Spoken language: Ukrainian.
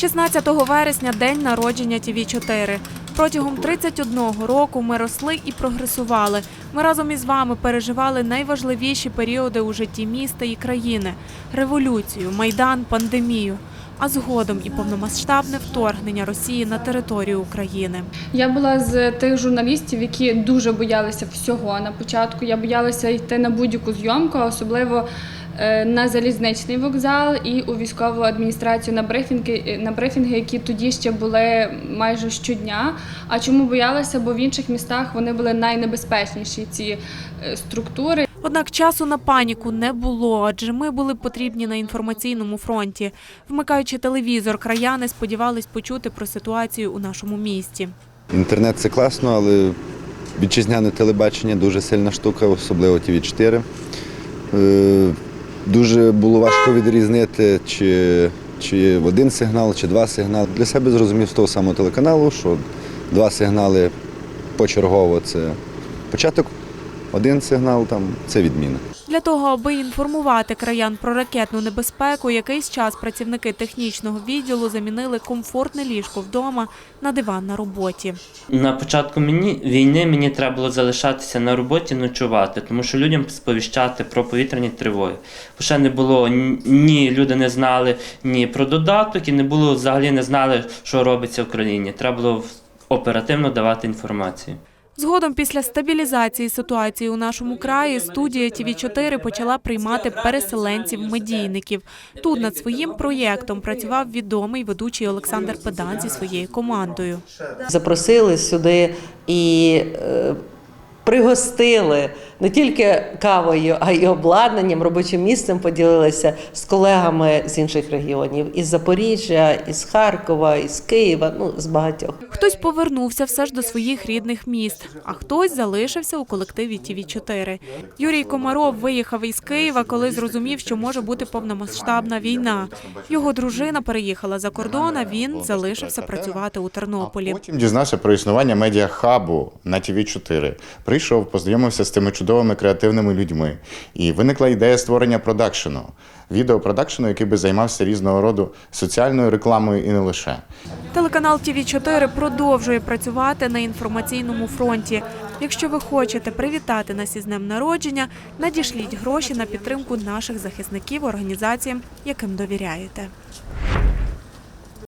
16 вересня день народження тв 4 Протягом 31 року ми росли і прогресували. Ми разом із вами переживали найважливіші періоди у житті міста і країни: революцію, майдан, пандемію. А згодом і повномасштабне вторгнення Росії на територію України. Я була з тих журналістів, які дуже боялися всього. На початку я боялася йти на будь-яку зйомку, особливо на залізничний вокзал і у військову адміністрацію на брифінги, на брифінги, які тоді ще були майже щодня. А чому боялася? Бо в інших містах вони були найнебезпечніші ці е, структури. Однак часу на паніку не було, адже ми були потрібні на інформаційному фронті. Вмикаючи телевізор, краяни сподівались почути про ситуацію у нашому місті. Інтернет це класно, але вітчизняне телебачення дуже сильна штука, особливо ТВ 4 Е, Дуже було важко відрізнити, чи, чи один сигнал, чи два сигнали. Для себе зрозумів з того самого телеканалу, що два сигнали почергово це початок, один сигнал там це відміна. Для того, аби інформувати краян про ракетну небезпеку, якийсь час працівники технічного відділу замінили комфортне ліжко вдома на диван на роботі. На початку мені, війни мені треба було залишатися на роботі, ночувати, тому що людям сповіщати про повітряні тривоги. Бо ще не було ні- люди не знали ні про додаток, і не було взагалі не знали, що робиться в країні. Треба було оперативно давати інформацію. Згодом, після стабілізації ситуації у нашому краї, студія тв 4 почала приймати переселенців-медійників. Тут над своїм проєктом працював відомий ведучий Олександр Педан зі своєю командою. запросили сюди і е, пригостили не тільки кавою, а й обладнанням, робочим місцем поділилися з колегами з інших регіонів із Запоріжжя, із Харкова, із Києва, ну з багатьох. Хтось повернувся все ж до своїх рідних міст, а хтось залишився у колективі тв 4 Юрій Комаров виїхав із Києва, коли зрозумів, що може бути повномасштабна війна. Його дружина переїхала за кордон, а він залишився працювати у Тернополі. Потім дізнався про існування медіахабу на тв 4 Прийшов, познайомився з тими чудовими креативними людьми. І виникла ідея створення продакшену, відеопродакшену, який би займався різного роду соціальною рекламою і не лише. Телеканал тв 4 продовжує працювати на інформаційному фронті. Якщо ви хочете привітати нас із днем народження, надішліть гроші на підтримку наших захисників організаціям, яким довіряєте.